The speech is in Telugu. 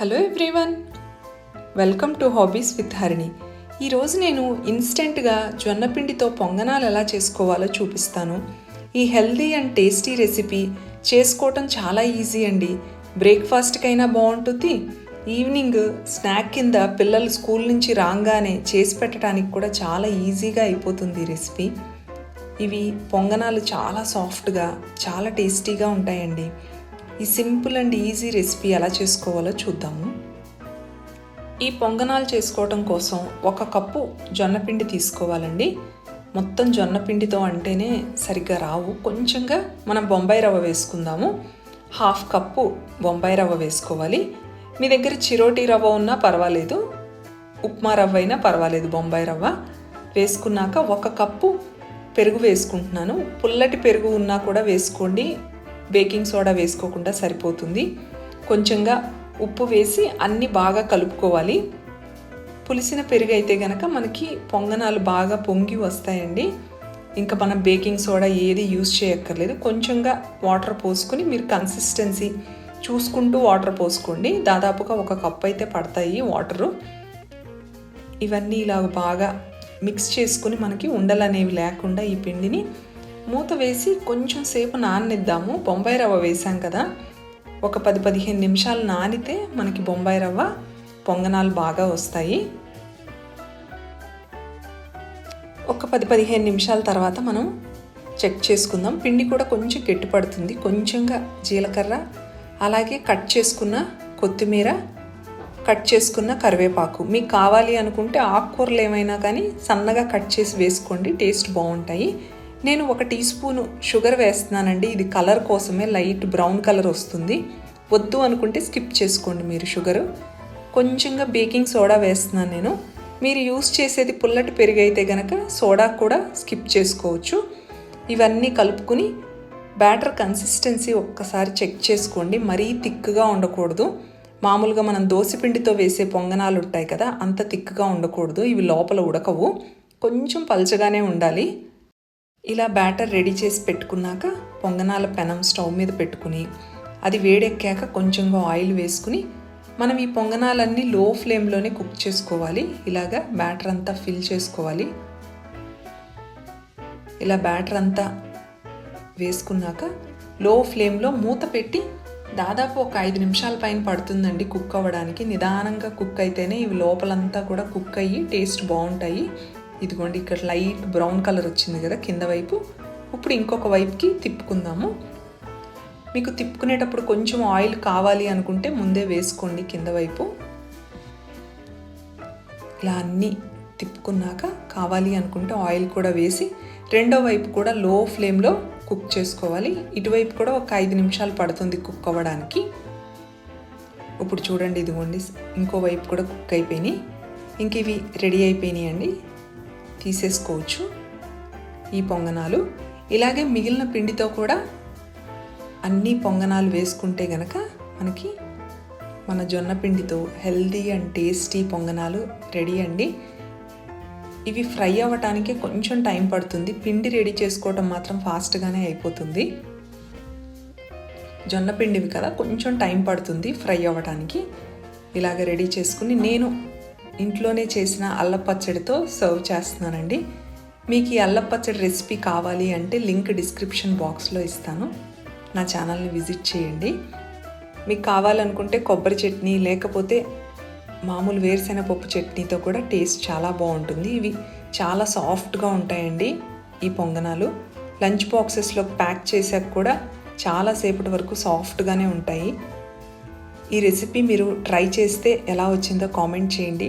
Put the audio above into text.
Hello everyone welcome to hobbies with Harini ఈరోజు నేను ఇన్స్టెంట్గా జొన్నపిండితో పొంగనాలు ఎలా చేసుకోవాలో చూపిస్తాను. ఈ హెల్దీ అండ్ టేస్టీ రెసిపీ చేసుకోవటం చాలా ఈజీ అండి. బ్రేక్ఫాస్ట్కైనా బాగుంటుంది. ఈవినింగ్ స్నాక్ కింద పిల్లలు స్కూల్ నుంచి రాగానే చేసి పెట్టడానికి కూడా చాలా ఈజీగా అయిపోతుంది ఈ రెసిపీ. ఇవి పొంగనాలు చాలా సాఫ్ట్గా చాలా టేస్టీగా ఉంటాయండి. ఈ సింపుల్ అండ్ ఈజీ రెసిపీ ఎలా చేసుకోవాలో చూద్దాము. ఈ పొంగనాలు చేసుకోవటం కోసం ఒక కప్పు జొన్నపిండి తీసుకోవాలండి. మొత్తం జొన్నపిండితో అంటేనే సరిగ్గా రావు. కొంచెంగా మనం బొంబాయి రవ్వ వేసుకుందాము. హాఫ్ కప్పు బొంబాయి రవ్వ వేసుకోవాలి. మీ దగ్గర చిరోటి రవ్వ ఉన్నా పర్వాలేదు. ఉప్మా రవ్వ అయినా పర్వాలేదు బొంబాయి రవ్వ. వేసుకున్నాక ఒక కప్పు పెరుగు వేసుకుంటున్నాను. పుల్లటి పెరుగు ఉన్నా కూడా వేసుకోండి. బేకింగ్ సోడా వేసుకోకుండా సరిపోతుంది. కొంచెంగా ఉప్పు వేసి అన్నీ బాగా కలుపుకోవాలి. పులిసిన పెరుగు అయితే గనక మనకి పొంగనాలు బాగా పొంగి వస్తాయండి. ఇంకా మనం బేకింగ్ సోడా ఏది యూజ్ చేయక్కర్లేదు. కొంచెంగా వాటర్ పోసుకుని మీరు కన్సిస్టెన్సీ చూసుకుంటూ వాటర్ పోసుకోండి. దాదాపుగా ఒక కప్ అయితే పడతాయి వాటరు. ఇవన్నీ ఇలా బాగా మిక్స్ చేసుకుని మనకి ఉండలు అనేవి లేకుండా ఈ పిండిని మూత వేసి కొంచెం సేపు నాననిద్దాము. బొంబాయి రవ్వ వేసాం కదా. ఒక పది పదిహేను నిమిషాలు నానితే మనకి బొంబాయి రవ్వ పొంగనాలు బాగా వస్తాయి. ఒక పది పదిహేను నిమిషాల తర్వాత మనం చెక్ చేసుకుందాం. పిండి కూడా కొంచెం గట్టిపడుతుంది కొంచెంగా జీలకర్ర అలాగే కట్ చేసుకున్న కొత్తిమీర కట్ చేసుకున్న కరివేపాకు. మీకు కావాలి అనుకుంటే ఆకుకూరలు ఏమైనా కానీ సన్నగా కట్ చేసి వేసుకోండి. టేస్ట్ బాగుంటాయి. నేను ఒక టీ స్పూను షుగర్ వేస్తున్నానండి. ఇది కలర్ కోసమే లైట్ బ్రౌన్ కలర్ వస్తుంది. వద్దు అనుకుంటే స్కిప్ చేసుకోండి మీరు షుగరు. కొంచెంగా బేకింగ్ సోడా వేస్తున్నాను నేను. మీరు యూస్ చేసేది పుల్లటి పెరుగు అయితే కనుక సోడా కూడా స్కిప్ చేసుకోవచ్చు. ఇవన్నీ కలుపుకుని బ్యాటర్ కన్సిస్టెన్సీ ఒక్కసారి చెక్ చేసుకోండి. మరీ థిక్గా ఉండకూడదు. మామూలుగా మనం దోశపిండితో వేసే పొంగనాలు ఉంటాయి కదా అంత థిక్గా ఉండకూడదు. ఇవి లోపల ఉడకవు. కొంచెం పలచగానే ఉండాలి. ఇలా బ్యాటర్ రెడీ చేసి పెట్టుకున్నాక పొంగనాల పెనం స్టవ్ మీద పెట్టుకుని అది వేడెక్కాక కొంచెంగా ఆయిల్ వేసుకుని మనం ఈ పొంగనాలన్నీ లో ఫ్లేమ్లోనే కుక్ చేసుకోవాలి. ఇలాగా బ్యాటర్ అంతా ఫిల్ చేసుకోవాలి. ఇలా బ్యాటర్ అంతా వేసుకున్నాక లో ఫ్లేమ్లో మూత పెట్టి దాదాపు ఒక ఐదు నిమిషాల పైన పడుతుందండి కుక్ అవ్వడానికి. నిదానంగా కుక్ అయితేనే ఇవి లోపలంతా కూడా కుక్ అయ్యి టేస్ట్ బాగుంటాయి. ఇదిగోండి ఇక్కడ లైట్ బ్రౌన్ కలర్ వచ్చింది కదా కింద వైపు. ఇప్పుడు ఇంకొక వైపుకి తిప్పుకుందాము. మీకు తిప్పుకునేటప్పుడు కొంచెం ఆయిల్ కావాలి అనుకుంటే ముందే వేసుకోండి కింద వైపు. ఇలా అన్నీ తిప్పుకున్నాక కావాలి అనుకుంటే ఆయిల్ కూడా వేసి రెండో వైపు కూడా లో ఫ్లేమ్లో కుక్ చేసుకోవాలి. ఇటువైపు కూడా ఒక ఐదు నిమిషాలు పడుతుంది కుక్ అవ్వడానికి. ఇప్పుడు చూడండి ఇదిగోండి ఇంకో వైపు కూడా కుక్ అయిపోయినాయి. ఇంక ఇవి రెడీ అయిపోయినాయి అండి తీసేసుకోవచ్చు ఈ పొంగనాలు. ఇలాగే మిగిలిన పిండితో కూడా అన్ని పొంగనాలు వేసుకుంటే గనక మనకి మన జొన్న పిండితో హెల్దీ అండ్ టేస్టీ పొంగనాలు రెడీ అండి. ఇవి ఫ్రై అవ్వటానికి కొంచెం టైం పడుతుంది. పిండి రెడీ చేసుకోవటం మాత్రం ఫాస్ట్గానే అయిపోతుంది. జొన్న పిండివి కదా కొంచెం టైం పడుతుంది ఫ్రై అవ్వడానికి ఇలాగ రెడీ చేసుకుని నేను ఇంట్లోనే చేసిన అల్లం పచ్చడితో సర్వ్ చేస్తున్నానండి. మీకు ఈ అల్లం పచ్చడి రెసిపీ కావాలి అంటే లింక్ డిస్క్రిప్షన్ బాక్స్లో ఇస్తాను. నా ఛానల్ని విజిట్ చేయండి. మీకు కావాలనుకుంటే కొబ్బరి చట్నీ లేకపోతే మామూలు వేరుశెనగపప్పు చట్నీతో కూడా టేస్ట్ చాలా బాగుంటుంది. ఇవి చాలా సాఫ్ట్గా ఉంటాయండి ఈ పొంగనాలు. లంచ్ బాక్సెస్లో ప్యాక్ చేసాక కూడా చాలాసేపటి వరకు సాఫ్ట్గానే ఉంటాయి. ఈ రెసిపీ మీరు ట్రై చేస్తే ఎలా వచ్చిందో కామెంట్ చేయండి.